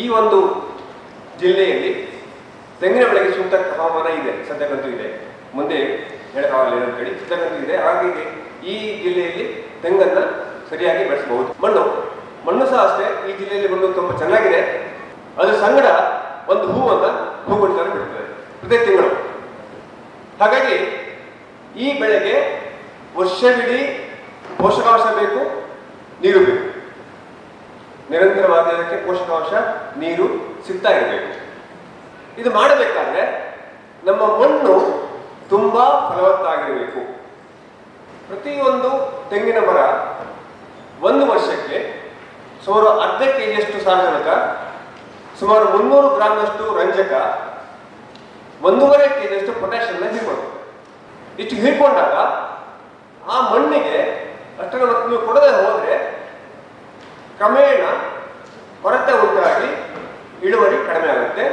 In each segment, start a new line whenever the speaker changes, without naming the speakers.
ಈ ಒಂದು ಜಿಲ್ಲೆಯಲ್ಲಿ ತೆಂಗಿನ ಬೆಳೆಗೆ ಸೂಕ್ತ ಹವಾಮಾನ ಇದೆ ಸದ್ಯಕ್ಕಂತೂ ಇದೆ. ಮುಂದೆ ಹೇಳೋಕ್ಕಾಗಲ್ಲ ಅಂತೇಳಿ ಸದ್ಯಕ್ಕಂತೂ ಇದೆ. ಹಾಗಾಗಿ ಈ ಜಿಲ್ಲೆಯಲ್ಲಿ ತೆಂಗನ್ನು ಸರಿಯಾಗಿ ಬೆಳೆಸಬಹುದು. ಮಣ್ಣು ಮಣ್ಣು ಸಹ ಅಷ್ಟೇ, ಈ ಜಿಲ್ಲೆಯಲ್ಲಿ ಮಣ್ಣು ತುಂಬ ಚೆನ್ನಾಗಿದೆ. ಅದರ ಸಂಗಡ ಒಂದು ಹೂವನ್ನು ಹೂಗುಣಿಸಲು ಬಿಡುತ್ತದೆ ಪ್ರತಿ ತಿಂಗಳು. ಹಾಗಾಗಿ ಈ ಬೆಳೆಗೆ ವರ್ಷವಿಡೀ ಪೋಷಕಾಂಶ ಬೇಕು, ನೀರು ಬೇಕು. ನಿರಂತರವಾಗಿ ಅದಕ್ಕೆ ಪೋಷಕಾಂಶ, ನೀರು ಸಿಗ್ತಾ ಇರಬೇಕು. ಇದು ಮಾಡಬೇಕಾದ್ರೆ ನಮ್ಮ ಮಣ್ಣು ತುಂಬಾ ಫಲವತ್ತಾಗಿರಬೇಕು. ಪ್ರತಿಯೊಂದು ತೆಂಗಿನ ಮರ ಒಂದು ವರ್ಷಕ್ಕೆ ಸುಮಾರು ಅರ್ಧ ಕೆ ಜಿಯಷ್ಟು ಸಾರಜನಕ ಸುಮಾರು ಮುನ್ನೂರು ಗ್ರಾಮ್ನಷ್ಟು ರಂಜಕ, ಒಂದೂವರೆ ಕೆ ಜಿಯಷ್ಟು ಪೊಟ್ಯಾಷಿಯನ್ನ ಹೀರ್ಕೊಂಡು ಇಷ್ಟು ಹೀರ್ಕೊಂಡಾಗ ಆ ಮಣ್ಣಿಗೆ ಅಷ್ಟರ ಕೊಡದೆ ಕ್ರಮೇಣ ಕೊರತೆ ಉಂಟಾಗಿ ಇಳುವರಿ ಕಡಿಮೆ ಆಗುತ್ತೆ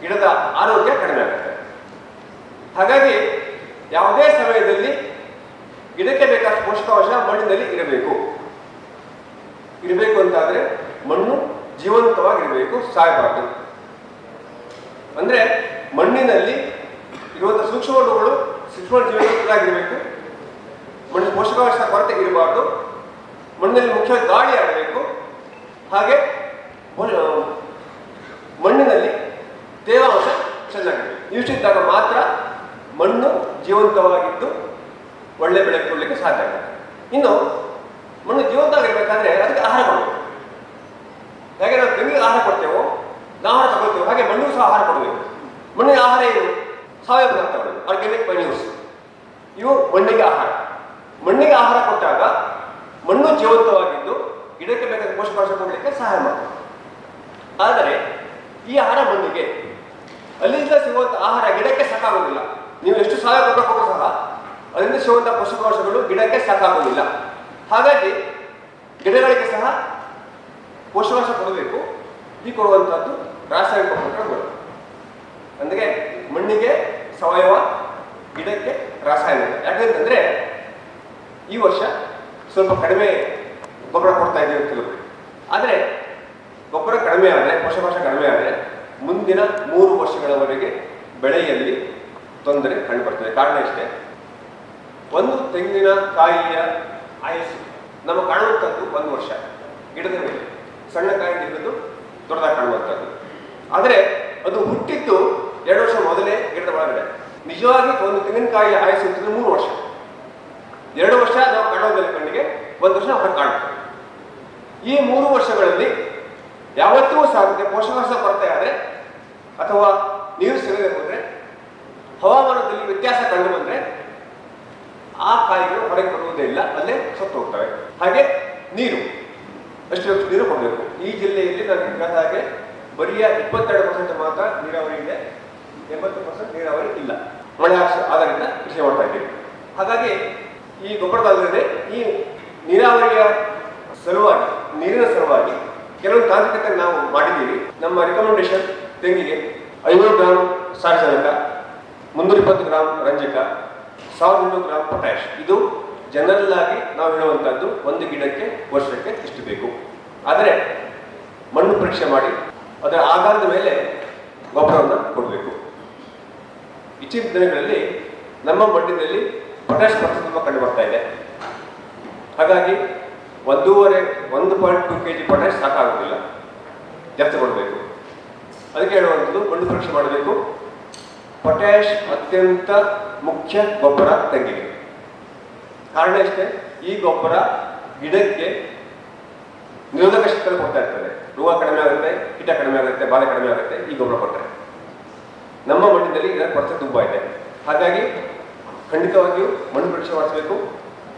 ಗಿಡದ ಆರೋಗ್ಯ ಕಡಿಮೆ ಆಗುತ್ತೆ. ಹಾಗಾಗಿ ಯಾವುದೇ ಸಮಯದಲ್ಲಿ ಗಿಡಕ್ಕೆ ಬೇಕಾದ ಪೋಷಕಾಂಶ ಮಣ್ಣಿನಲ್ಲಿ ಇರಬೇಕು. ಇರಬೇಕು ಅಂತಾದ್ರೆ ಮಣ್ಣು ಜೀವಂತವಾಗಿರಬೇಕು, ಸಾಯಬಾರದು. ಅಂದ್ರೆ ಮಣ್ಣಿನಲ್ಲಿ ಇರುವಂತಹ ಸೂಕ್ಷ್ಮಗಳು ಸೂಕ್ಷ್ಮ ಜೀವಂತವಾಗಿರಬೇಕು ಮಣ್ಣಿನ ಪೋಷಕಾಂಶ ಕೊರತೆ ಇರಬಾರ್ದು, ಮಣ್ಣಿನಲ್ಲಿ ಮುಖ್ಯ ಗಾಳಿ ಆಗಬೇಕು ಹಾಗೆ ಮಣ್ಣು- ಮಣ್ಣಿನಲ್ಲಿ ತೇವಾಂಶ ಚೆನ್ನಾಗಿ ಇಷ್ಟಿದ್ದಾಗ ಮಾತ್ರ ಮಣ್ಣು ಜೀವಂತವಾಗಿದ್ದು ಒಳ್ಳೆ ಬೆಳೆ ಕೊಡಲಿಕ್ಕೆ ಸಾಧ್ಯ ಆಗುತ್ತೆ. ಇನ್ನು ಮಣ್ಣು ಜೀವಂತವಾಗಿರ್ಬೇಕಾದ್ರೆ ಅದಕ್ಕೆ ಆಹಾರ ಕೊಡಬೇಕು. ಹಾಗೆ ನಾವು ತೆಂಗಿಗೆ ಆಹಾರ ಕೊಡ್ತೇವೋ, ನಾವು ಆಹಾರ ತಗೊಳ್ತೇವೆ, ಹಾಗೆ ಮಣ್ಣಿಗೂ ಸಹ ಆಹಾರ ಕೊಡಬೇಕು. ಮಣ್ಣಿನ ಆಹಾರ ಏನು? ಸಾವಯವ ಪದಾರ್ಥಗಳು ಆರ್ಗ್ಯಾನಿಕ್ ಮೈನ್ಯೂಸ್ ಇವು ಮಣ್ಣಿಗೆ ಆಹಾರ. ಮಣ್ಣಿಗೆ ಆಹಾರ ಕೊಟ್ಟಾಗ ಮಣ್ಣು ಜೀವಂತವಾಗಿದ್ದು ಗಿಡಕ್ಕೆ ಬೇಕಾದ ಪೋಷಕಾಂಶ ಕೊಡಲಿಕ್ಕೆ ಸಹಾಯ ಮಾಡ್ತದೆ. ಆದರೆ ಈ ಆಹಾರ ಮಣ್ಣಿಗೆ ಅಲ್ಲಿಂದ ಸಿಗುವಂಥ ಆಹಾರ ಗಿಡಕ್ಕೆ ಸಾಕಾಗೋದಿಲ್ಲ ನೀವು ಎಷ್ಟು ಸಹಾಯ ಕೊಟ್ಟು ಸಹ ಅಲ್ಲಿಂದ ಸಿಗುವಂಥ ಪೋಷಕಾಂಶಗಳು ಗಿಡಕ್ಕೆ ಸಾಕಾಗೋದಿಲ್ಲ ಹಾಗಾಗಿ ಗಿಡಗಳಿಗೆ ಸಹ ಪೋಷಕಾಂಶ ಕೊಡಬೇಕು. ಈ ಕೊಡುವಂಥದ್ದು ರಾಸಾಯನಿಕ ಗೊಬ್ಬರಗಳು. ಅಂದರೆ ಮಣ್ಣಿಗೆ ಸಾವಯವ, ಗಿಡಕ್ಕೆ ರಾಸಾಯನಿಕ. ಯಾಕಂತಂದ್ರೆ ಈ ವರ್ಷ ಸ್ವಲ್ಪ ಕಡಿಮೆ ಗೊಬ್ಬರ ಕೊಡ್ತಾ ಇದ್ದೀವಿ ಕೆಲವರು ಆದರೆ ಗೊಬ್ಬರ ಕಡಿಮೆ ಆದರೆ, ಪೋಷಕಾಂಶ ಕಡಿಮೆ ಆದರೆ ಮುಂದಿನ ಮೂರು ವರ್ಷಗಳವರೆಗೆ ಬೆಳೆಯಲ್ಲಿ ತೊಂದರೆ ಕಂಡುಬರ್ತದೆ. ಕಾರಣ ಇಷ್ಟೇ ಒಂದು ತೆಂಗಿನ ಕಾಯಿಯ ಆಯಸ್ಸು ನಮ್ಮ ಕಾಣುವಂಥದ್ದು ಒಂದು ವರ್ಷ. ಗಿಡದ ಮೇಲೆ. ಸಣ್ಣ ಕಾಯಿ ಗಿಡದ್ದು ದೊಡ್ಡದಾಗಿ ಕಾಣುವಂಥದ್ದು. ಆದರೆ ಅದು ಹುಟ್ಟಿದ್ದು ಎರಡು ವರ್ಷ ಮೊದಲೇ ಗಿಡದ ಒಳಗಡೆ. ನಿಜವಾಗಿ ಒಂದು ತೆಂಗಿನಕಾಯಿಯ ಆಯಸ್ಸು ಮೂರು ವರ್ಷ ಎರಡು ವರ್ಷ ನಾವು ಕಾಣೋದಿಲ್ಲ ಕಣ್ಣಿಗೆ ಒಂದು ವರ್ಷ ಹೊರ ಕಾಣುತ್ತೆ ಈ ಮೂರು ವರ್ಷಗಳಲ್ಲಿ ಯಾವತ್ತೂ ಸಾಧ್ಯತೆ ಪೋಷಕಾಂಶ ಕೊರತೆ ಆದರೆ ಅಥವಾ ನೀರು ಸಿಗದೆ ಹೋದರೆ, ಹವಾಮಾನದಲ್ಲಿ ವ್ಯತ್ಯಾಸ ಕಂಡು ಬಂದರೆ ಆ ಕಾಯಿಗಳು ಹೊರಗೆ ಬರುವುದೇ ಇಲ್ಲ, ಅಲ್ಲೇ ಸತ್ತು ಹೋಗ್ತವೆ. ಹಾಗೆ ನೀರು, ಅಷ್ಟು ನೀರು ಕೊಡಬೇಕು. ಈ ಜಿಲ್ಲೆಯಲ್ಲಿ ನಾನು ಹೇಳಿದ ಹಾಗೆ ಬರಿಯ ಇಪ್ಪತ್ತೆರಡು ಪರ್ಸೆಂಟ್ ಮಾತ್ರ ನೀರಾವರಿ ಇದೆ, ಎಂಬತ್ತು ಪರ್ಸೆಂಟ್ ನೀರಾವರಿ ಇಲ್ಲ. ಮಳೆ ಆಧಾರಿತ ಕೃಷಿ ಮಾಡ್ತಾ ಇದ್ದೀವಿ. ಹಾಗಾಗಿ ಈ ಗೊಬ್ಬರದಲ್ಲದೆ ಈ ನೀರಾವರಿಯ ಸಲುವಾಗಿ ನೀರಿನ ಸಲುವಾಗಿ ಕೆಲವು ತಾಂತ್ರಿಕತೆ ನಾವು ಮಾಡಿದ್ದೀವಿ. ನಮ್ಮ ರಿಕಮೆಂಡೇಶನ್ ತೆಂಗಿಗೆ ಐನೂರು ಗ್ರಾಮ್ ಸಾರಜನಕ ಮುನ್ನೂರ ಇಪ್ಪತ್ತು ಗ್ರಾಮ್ ರಂಜಕ, ಸಾವಿರದ ಇನ್ನೂರು ಗ್ರಾಮ್ ಪೊಟ್ಯಾಶ್ ಇದು ಜನರಲ್ ಆಗಿ ನಾವು ಹೇಳುವಂಥದ್ದು ಒಂದು ಗಿಡಕ್ಕೆ ವರ್ಷಕ್ಕೆ ಇಷ್ಟು ಬೇಕು. ಆದರೆ ಮಣ್ಣು ಪರೀಕ್ಷೆ ಮಾಡಿ ಅದರ ಆಧಾರದ ಮೇಲೆ ಗೊಬ್ಬರವನ್ನು ಕೊಡಬೇಕು. ಇತ್ತೀಚಿನ ದಿನಗಳಲ್ಲಿ ನಮ್ಮ ಮಣ್ಣಿನಲ್ಲಿ ಪೊಟ್ಯಾಶ್ ಪ್ರಸ್ತುತ ತುಂಬ ಕಂಡು ಬರ್ತಾ ಇದೆ. ಹಾಗಾಗಿ ಒಂದೂವರೆ ಒಂದು point two K G potash ಸಾಕಾಗೋದಿಲ್ಲ. ಜಾಸ್ತಿ ಕೊಡಬೇಕು. ಅದಕ್ಕೆ ಹೇಳುವಂಥದ್ದು ಮಣ್ಣು ಪರೀಕ್ಷೆ ಮಾಡಬೇಕು. ಪೊಟ್ಯಾಶ್ ಅತ್ಯಂತ ಮುಖ್ಯ ಗೊಬ್ಬರ ತೆಂಗಿಗೆ. ಕಾರಣ ಇಷ್ಟೇ ಈ ಗೊಬ್ಬರ ಗಿಡಕ್ಕೆ ನಿರೋಧಕ ಶಕ್ತಿಯನ್ನು ಕೊಡ್ತಾ ಇರ್ತದೆ. ರೋಗ ಕಡಿಮೆ ಆಗುತ್ತೆ, ಕೀಟ ಕಡಿಮೆ ಆಗುತ್ತೆ, ಬಾಧೆ ಕಡಿಮೆ ಆಗುತ್ತೆ, ಈ ಗೊಬ್ಬರ ಕೊಟ್ಟರೆ ನಮ್ಮ ಮಣ್ಣಿನಲ್ಲಿ ಇದರ ಕೊರತೆ ತುಂಬ ಇದೆ. ಹಾಗಾಗಿ ಖಂಡಿತವಾಗಿಯೂ ಮಣ್ಣು ಪರೀಕ್ಷೆ ಮಾಡಿಸಬೇಕು,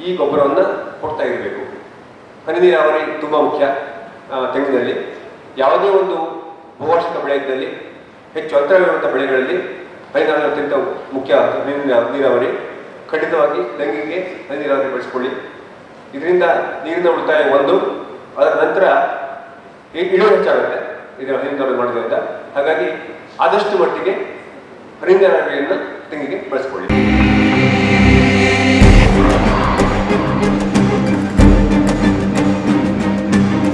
ಈ ಗೊಬ್ಬರವನ್ನು ಕೊಡ್ತಾ ಇರಬೇಕು. ಹನಿ ನೀರಾವರಿ ತುಂಬ ಮುಖ್ಯ ತೆಂಗಿನಲ್ಲಿ. ಯಾವುದೇ ಒಂದು ಬಹುವಾರ್ಷಿಕ ಬೆಳೆ ಇದ್ದಲ್ಲಿ, ಹೆಚ್ಚು ಅಂತರವಿರುವಂಥ ಬೆಳೆಗಳಲ್ಲಿ ಹನಿ ನೀರಾವರಿ ಅತ್ಯಂತ ಮುಖ್ಯ ನೀರಾವರಿ. ಖಂಡಿತವಾಗಿ ತೆಂಗಿಗೆ ಹನಿ ನೀರಾವರಿ ಬಳಸಿಕೊಳ್ಳಿ. ಇದರಿಂದ ನೀರಿನ ಉಳಿತಾಯ ಒಂದು, ಅದರ ನಂತರ ಇಳುವರಿ ಹೆಚ್ಚಾಗುತ್ತೆ. ಇದರ ಹನಿ ನೀರಾವರಿ ಮಾಡೋದ್ರಿಂದ. ಹಾಗಾಗಿ ಆದಷ್ಟು ಮಟ್ಟಿಗೆ ಹನಿ ನೀರಾವರಿಯನ್ನು ತೆಂಗಿಗೆ ಬಳಸ್ಕೊಳ್ಳಿ.